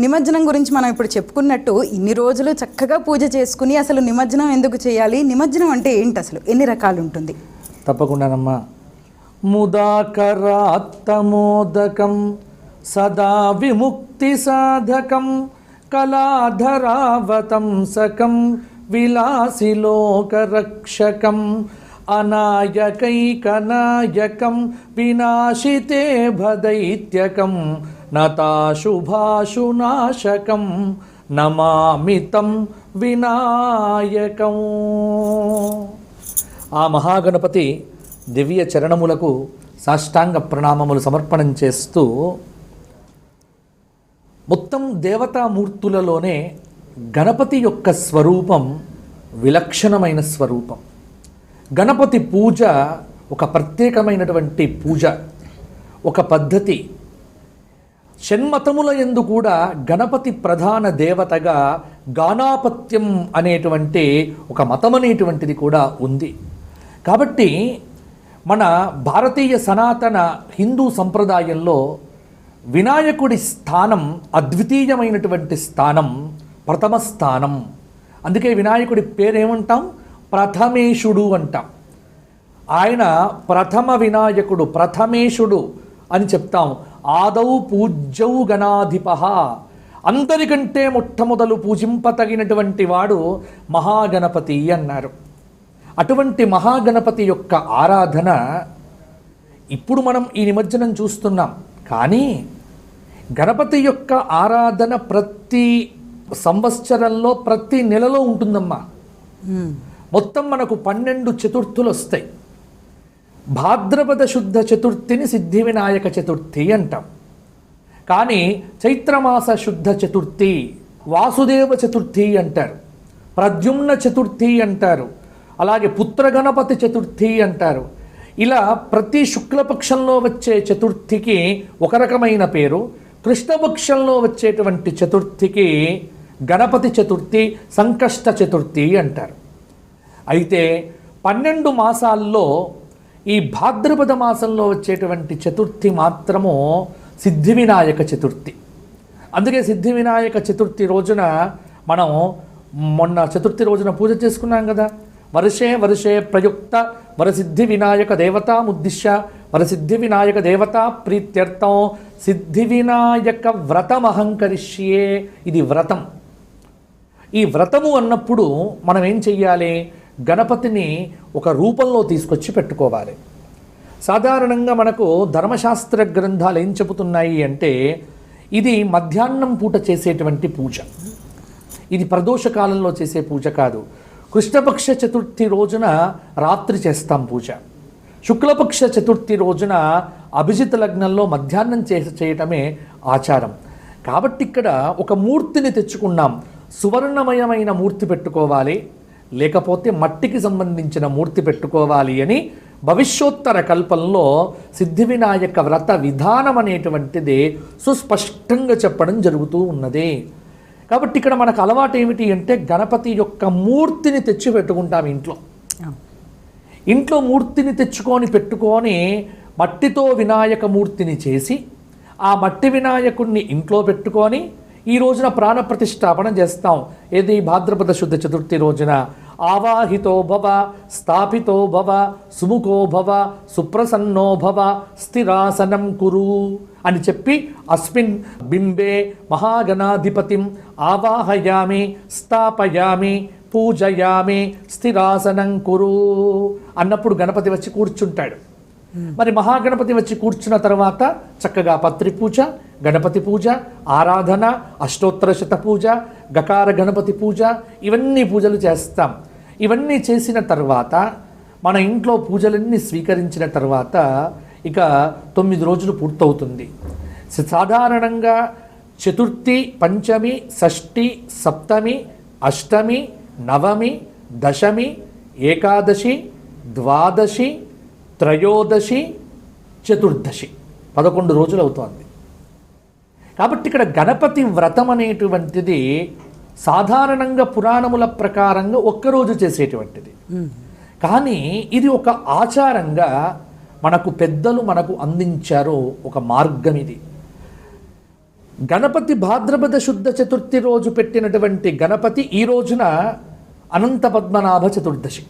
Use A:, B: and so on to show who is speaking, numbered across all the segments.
A: నిమజ్జనం గురించి మనం ఇప్పుడు చెప్పుకున్నట్టు ఇన్ని రోజులు చక్కగా పూజ చేసుకుని అసలు నిమజ్జనం ఎందుకు చేయాలి? నిమజ్జనం అంటే ఏంటి అసలు? ఎన్ని రకాలు ఉంటుంది
B: తప్పకుండానమ్మా. ముదాకరాత్తమోదకం సదా విముక్తి సాధకం కళాధరావతంసకం విలాసిలోకరక్షకం అనాయకైకనాయకం వినాశితే భదైత్యకం నతాశుభాశునాశకం నమామితం వినాయకం. ఆ మహాగణపతి దివ్య చరణములకు సాష్టాంగ ప్రణామములు సమర్పణం చేస్తూ మొత్తం దేవతామూర్తులలోనే గణపతి యొక్క స్వరూపం విలక్షణమైన స్వరూపం. గణపతి పూజ ఒక ప్రత్యేకమైనటువంటి పూజ ఒక పద్ధతి షణ్మతముల ఎందు కూడా గణపతి ప్రధాన దేవతగా గానాపత్యం అనేటువంటి ఒక మతం అనేటువంటిది కూడా ఉంది. కాబట్టి మన భారతీయ సనాతన హిందూ సంప్రదాయంలో వినాయకుడి స్థానం అద్వితీయమైనటువంటి స్థానం ప్రథమ స్థానం. అందుకే వినాయకుడి పేరేమంటాం? ప్రథమేశుడు అంటాం. ఆయన ప్రథమ వినాయకుడు ప్రథమేశుడు అని చెప్తాం. ఆదౌ పూజ్యౌ గణాధిప అందరికంటే మొట్టమొదలు పూజింపతగినటువంటి వాడు మహాగణపతి అన్నారు. అటువంటి మహాగణపతి యొక్క ఆరాధన ఇప్పుడు మనం ఈ నిమజ్జనం చూస్తున్నాం. కానీ గణపతి యొక్క ఆరాధన ప్రతి సంవత్సరంలో ప్రతి నెలలో ఉంటుందమ్మా. మొత్తం మనకు పన్నెండు చతుర్థులు వస్తాయి భాద్రపద శుద్ధ చతుర్థిని సిద్ధి వినాయక చతుర్థి అంటాం. కానీ చైత్రమాస శుద్ధ చతుర్థి వాసుదేవ చతుర్థి అంటారు. ప్రద్యుమ్న చతుర్థి అంటారు. అలాగే పుత్రగణపతి చతుర్థి అంటారు. ఇలా ప్రతి శుక్లపక్షంలో వచ్చే చతుర్థికి ఒక రకమైన పేరు. కృష్ణపక్షంలో వచ్చేటువంటి చతుర్థికి గణపతి చతుర్థి సంకష్ట చతుర్థి అంటారు. అయితే పన్నెండు మాసాల్లో ఈ భాద్రపద మాసంలో వచ్చేటువంటి చతుర్థి మాత్రము సిద్ధి వినాయక చతుర్థి. అందుకే సిద్ధి వినాయక చతుర్థి రోజున మనం మొన్న చతుర్థి రోజున పూజ చేసుకున్నాం కదా. వర్షే వర్షే ప్రయుక్త వరసిద్ధి వినాయక దేవతాముద్దిశ్య వరసిద్ధి వినాయక దేవతా ప్రీత్యర్థం సిద్ధి వినాయక వ్రతమహంకరిష్యే ఇది వ్రతం. ఈ వ్రతము అన్నప్పుడు మనం ఏం చెయ్యాలి? గణపతిని ఒక రూపంలో తీసుకొచ్చి పెట్టుకోవాలి. సాధారణంగా మనకు ధర్మశాస్త్ర గ్రంథాలు ఏం చెబుతున్నాయి అంటే ఇది మధ్యాహ్నం పూట చేసేటువంటి పూజ. ఇది ప్రదోష కాలంలో చేసే పూజ కాదు. కృష్ణపక్ష చతుర్థి రోజున రాత్రి చేస్తాం పూజ. శుక్లపక్ష చతుర్థి రోజున అభిజిత్ లగ్నంలో మధ్యాహ్నం చేసి చేయటమే ఆచారం. కాబట్టి ఇక్కడ ఒక మూర్తిని తెచ్చుకున్నాం. సువర్ణమయమైన మూర్తి పెట్టుకోవాలి. లేకపోతే మట్టికి సంబంధించిన మూర్తి పెట్టుకోవాలి అని భవిష్యోత్తర కల్పంలో సిద్ధి వినాయక వ్రత విధానం అనేటువంటిది సుస్పష్టంగా చెప్పడం జరుగుతూ ఉన్నది. కాబట్టి ఇక్కడ మనకు అలవాటు ఏమిటి అంటే గణపతి యొక్క మూర్తిని తెచ్చి పెట్టుకుంటాం ఇంట్లో ఇంట్లో మూర్తిని తెచ్చుకొని పెట్టుకొని మట్టితో వినాయక మూర్తిని చేసి ఆ మట్టి వినాయకుడిని ఇంట్లో పెట్టుకొని ఈ రోజున ప్రాణప్రతిష్టాపన చేస్తాం. ఏది? భాద్రపద శుద్ధ చతుర్థి రోజున. ఆవాహితో భవ స్థాపితో భవ సుముఖో భవ సుప్రసన్నో భవ స్థిరాసనం కురు అని చెప్పి అస్మిన్ బింబే మహాగణాధిపతిం ఆవాహయామి స్థాపయామి పూజయామి స్థిరాసనం కురు అన్నప్పుడు గణపతి వచ్చి కూర్చుంటాడు. మరి మహాగణపతి వచ్చి కూర్చున్న తర్వాత చక్కగా పత్రి పూజ గణపతి పూజ ఆరాధన అష్టోత్తర శత పూజ గకార గణపతి పూజ ఇవన్నీ పూజలు చేస్తాం. ఇవన్నీ చేసిన తర్వాత మన ఇంట్లో పూజలన్నీ స్వీకరించిన తర్వాత ఇక తొమ్మిది రోజులు పూర్తవుతుంది. సాధారణంగా చతుర్థి పంచమి షష్ఠి సప్తమి అష్టమి నవమి దశమి ఏకాదశి ద్వాదశి త్రయోదశి చతుర్దశి. పదకొండు రోజులు అవుతోంది. కాబట్టి ఇక్కడ గణపతి వ్రతం అనేటువంటిది సాధారణంగా పురాణముల ప్రకారంగా ఒక్కరోజు చేసేటువంటిది. కానీ ఇది ఒక ఆచారంగా మనకు పెద్దలు మనకు అందించారు ఒక మార్గం ఇది. గణపతి భాద్రపద శుద్ధ చతుర్థి రోజు పెట్టినటువంటి గణపతి ఈ రోజున అనంత పద్మనాభ చతుర్దశి.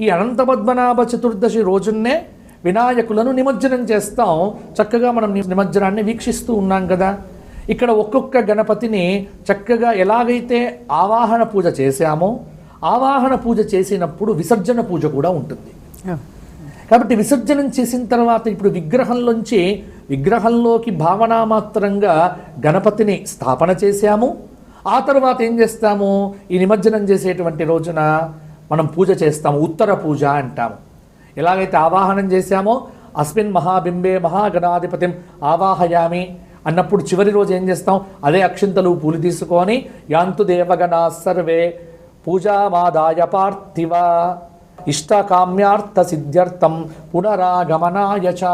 B: ఈ అనంత పద్మనాభ చతుర్దశి రోజున్నే వినాయకులను నిమజ్జనం చేస్తాం. చక్కగా మనం నిమజ్జనాన్ని వీక్షిస్తూ ఉన్నాం కదా. ఇక్కడ ఒక్కొక్క గణపతిని చక్కగా ఎలాగైతే ఆవాహన పూజ చేశామో ఆవాహన పూజ చేసినప్పుడు విసర్జన పూజ కూడా ఉంటుంది. కాబట్టి విసర్జనం చేసిన తర్వాత ఇప్పుడు విగ్రహంలోంచి విగ్రహంలోకి భావనామాత్రంగా గణపతిని స్థాపన చేశాము. ఆ తర్వాత ఏం చేస్తాము? ఈ నిమజ్జనం చేసేటువంటి రోజున మనం పూజ చేస్తాము ఉత్తర పూజ అంటాము. ఎలాగైతే ఆవాహనం చేశామో అస్మిన్ మహాబింబే మహాగణాధిపతిం ఆవాహయామి అన్నప్పుడు చివరి రోజు ఏం చేస్తాం? అదే అక్షింతలు పూలు తీసుకొని యాంతు దేవగణా సర్వే పూజామాదాయ పార్థివ ఇష్టకామ్యార్థ సిద్ధ్యర్థం పునరాగమనాయ చ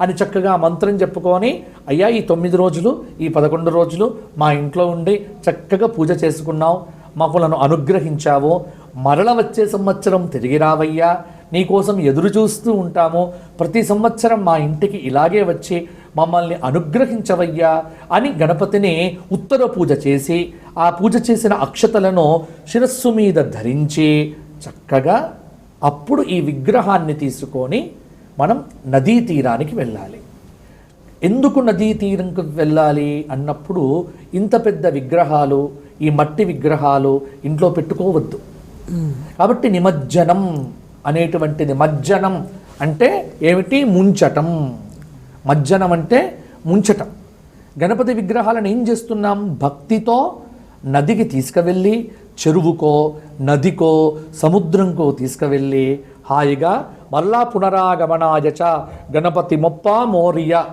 B: అని చక్కగా మంత్రం చెప్పుకొని అయ్యా ఈ తొమ్మిది రోజులు ఈ పదకొండు రోజులు మా ఇంట్లో ఉండి చక్కగా పూజ చేసుకున్నావు మమ్మలను అనుగ్రహించావు మరల వచ్చే సంవత్సరం తిరిగి రావయ్యా. నీకోసం ఎదురు చూస్తూ ఉంటాము. ప్రతి సంవత్సరం మా ఇంటికి ఇలాగే వచ్చి మమ్మల్ని అనుగ్రహించవయ్యా అని గణపతిని ఉత్తర పూజ చేసి ఆ పూజ చేసిన అక్షతలను శిరస్సు మీద ధరించి చక్కగా అప్పుడు ఈ విగ్రహాన్ని తీసుకొని మనం నదీ తీరానికి వెళ్ళాలి. ఎందుకు నదీ తీరంకు వెళ్ళాలి అన్నప్పుడు ఇంత పెద్ద విగ్రహాలు ఈ మట్టి విగ్రహాలు ఇంట్లో పెట్టుకోవద్దు. కాబట్టి నిమజ్జనం అనేటువంటి నిమజ్జనం అంటే ఏమిటి? ముంచటం. మజ్జనం అంటే ముంచటం. గణపతి విగ్రహాలను ఏం చేస్తున్నాం? భక్తితో నదికి తీసుకువెళ్ళి చెరువుకో నదికో సముద్రంకో తీసుకువెళ్ళి హాయిగా మళ్ళా పునరాగమనాయచ గణపతి మొప్ప మోరియ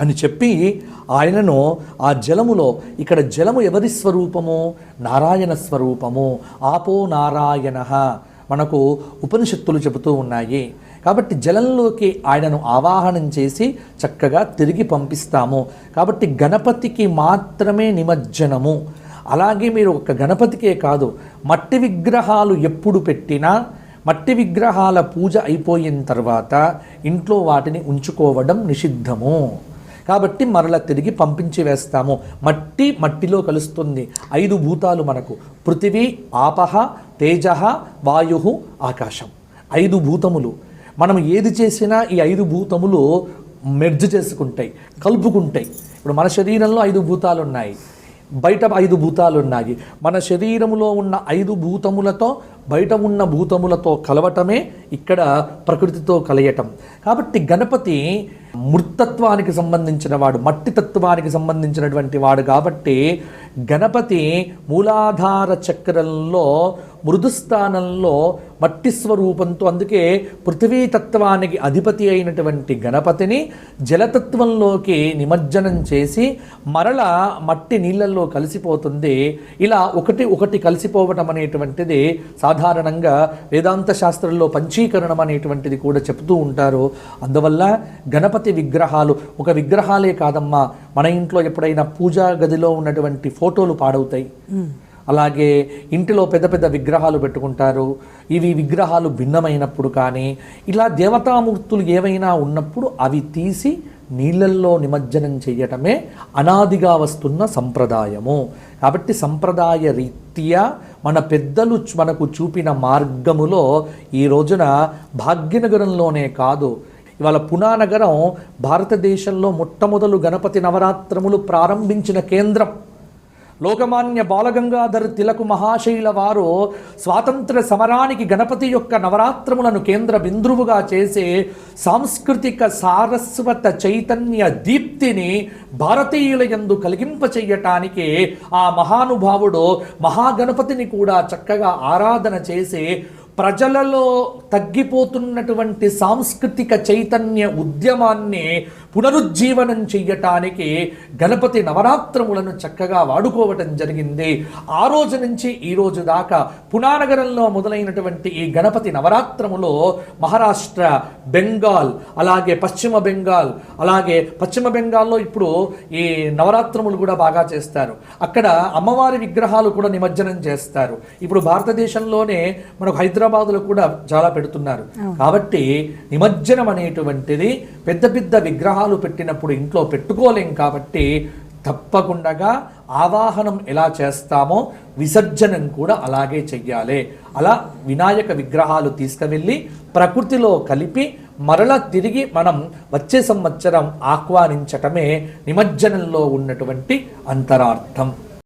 B: అని చెప్పి ఆయనను ఆ జలములో ఇక్కడ జలము ఎవరి స్వరూపము? నారాయణ స్వరూపము. ఆపో నారాయణ. మనకు ఉపనిషత్తులు చెబుతూ ఉన్నాయి. కాబట్టి జలంలోకి ఆయనను ఆవాహనం చేసి చక్కగా తిరిగి పంపిస్తాము. కాబట్టి గణపతికి మాత్రమే నిమజ్జనము. అలాగే మీరు ఒక గణపతికే కాదు మట్టి విగ్రహాలు ఎప్పుడు పెట్టినా మట్టి విగ్రహాల పూజ అయిపోయిన తర్వాత ఇంట్లో వాటిని ఉంచుకోవడం నిషిద్ధము. కాబట్టి మరల తిరిగి పంపించి వేస్తాము. మట్టి మట్టిలో కలుస్తుంది. ఐదు భూతాలు మనకు. పృథివీ ఆపహ తేజ వాయు ఆకాశం. ఐదు భూతములు. మనం ఏది చేసినా ఈ ఐదు భూతములు మెర్జ్ చేసుకుంటాయి కలుపుకుంటాయి. ఇప్పుడు మన శరీరంలో ఐదు భూతాలు ఉన్నాయి బయట ఐదు భూతాలు ఉన్నాయి మన శరీరములో ఉన్న ఐదు భూతములతో బయట ఉన్న భూతములతో కలవటమే ఇక్కడ ప్రకృతితో కలయటం. కాబట్టి గణపతి మృతత్వానికి సంబంధించిన వాడు మట్టి తత్వానికి సంబంధించినటువంటి వాడు కాబట్టి గణపతి మూలాధార చక్రంలో మృదుస్థానంలో మట్టి స్వరూపంతో అందుకే పృథ్వీ తత్వానికి అధిపతి అయినటువంటి గణపతిని జలతత్వంలోకి నిమజ్జనం చేసి మరల మట్టి నీళ్ళల్లో కలిసిపోతుంది. ఇలా ఒకటి ఒకటి కలిసిపోవటం అనేటువంటిది సాధారణంగా వేదాంత శాస్త్రంలో పంచీకరణం అనేటువంటిది కూడా చెప్తూ ఉంటారు. అందువల్ల గణపతి విగ్రహాలు. ఒక విగ్రహాలే కాదమ్మా మన ఇంట్లో ఎప్పుడైనా పూజా గదిలో ఉన్నటువంటి ఫోటోలు పాడవుతాయి. అలాగే ఇంటిలో పెద్ద పెద్ద విగ్రహాలు పెట్టుకుంటారు. ఇవి విగ్రహాలు భిన్నమైనప్పుడు కానీ ఇలా దేవతామూర్తులు ఏవైనా ఉన్నప్పుడు అవి తీసి నీళ్ళల్లో నిమజ్జనం చేయటమే అనాదిగా వస్తున్న సంప్రదాయము. కాబట్టి సంప్రదాయ రీత్యా మన పెద్దలు మనకు చూపిన మార్గములో ఈ రోజున భాగ్యనగరంలోనే కాదు ఇవాళ పునానగరం భారతదేశంలో మొట్టమొదలు గణపతి నవరాత్రములు ప్రారంభించిన కేంద్రం. లోకమాన్య బాలగంగాధర్ తిలకు మహాశైల వారు స్వాతంత్ర సమరానికి గణపతి యొక్క నవరాత్రములను కేంద్ర బిందువుగా చేసే సాంస్కృతిక సారస్వత చైతన్య దీప్తిని భారతీయుల యందు కలిగింపచేయటానికి ఆ మహానుభావుడు మహాగణపతిని కూడా చక్కగా ఆరాధన చేసి ప్రజలలో తగ్గిపోతున్నటువంటి సాంస్కృతిక చైతన్య ఉద్యమాన్ని పునరుజ్జీవనం చెయ్యటానికి గణపతి నవరాత్రములను చక్కగా వాడుకోవటం జరిగింది. ఆ రోజు నుంచి ఈ రోజు దాకా పునానగరంలో మొదలైనటువంటి ఈ గణపతి నవరాత్రములో మహారాష్ట్ర బెంగాల్ అలాగే పశ్చిమ బెంగాల్ అలాగే పశ్చిమ బెంగాల్లో ఇప్పుడు ఈ నవరాత్రములు కూడా బాగా చేస్తారు. అక్కడ అమ్మవారి విగ్రహాలు కూడా నిమజ్జనం చేస్తారు. ఇప్పుడు భారతదేశంలోనే మనకు హైదరాబాదులో కూడా చాలా పెడుతున్నారు. కాబట్టి నిమజ్జనం అనేటువంటిది పెద్ద పెద్ద విగ్రహాలు పెట్టినప్పుడు ఇంట్లో పెట్టుకోలేం కాబట్టి తప్పకుండా ఆవాహనం ఎలా చేస్తామో విసర్జనం కూడా అలాగే చెయ్యాలి. అలా వినాయక విగ్రహాలు తీసుకువెళ్ళి ప్రకృతిలో కలిపి మరల తిరిగి మనం వచ్చే సంవత్సరం ఆహ్వానించటమే నిమజ్జనంలో ఉన్నటువంటి అంతరార్థం.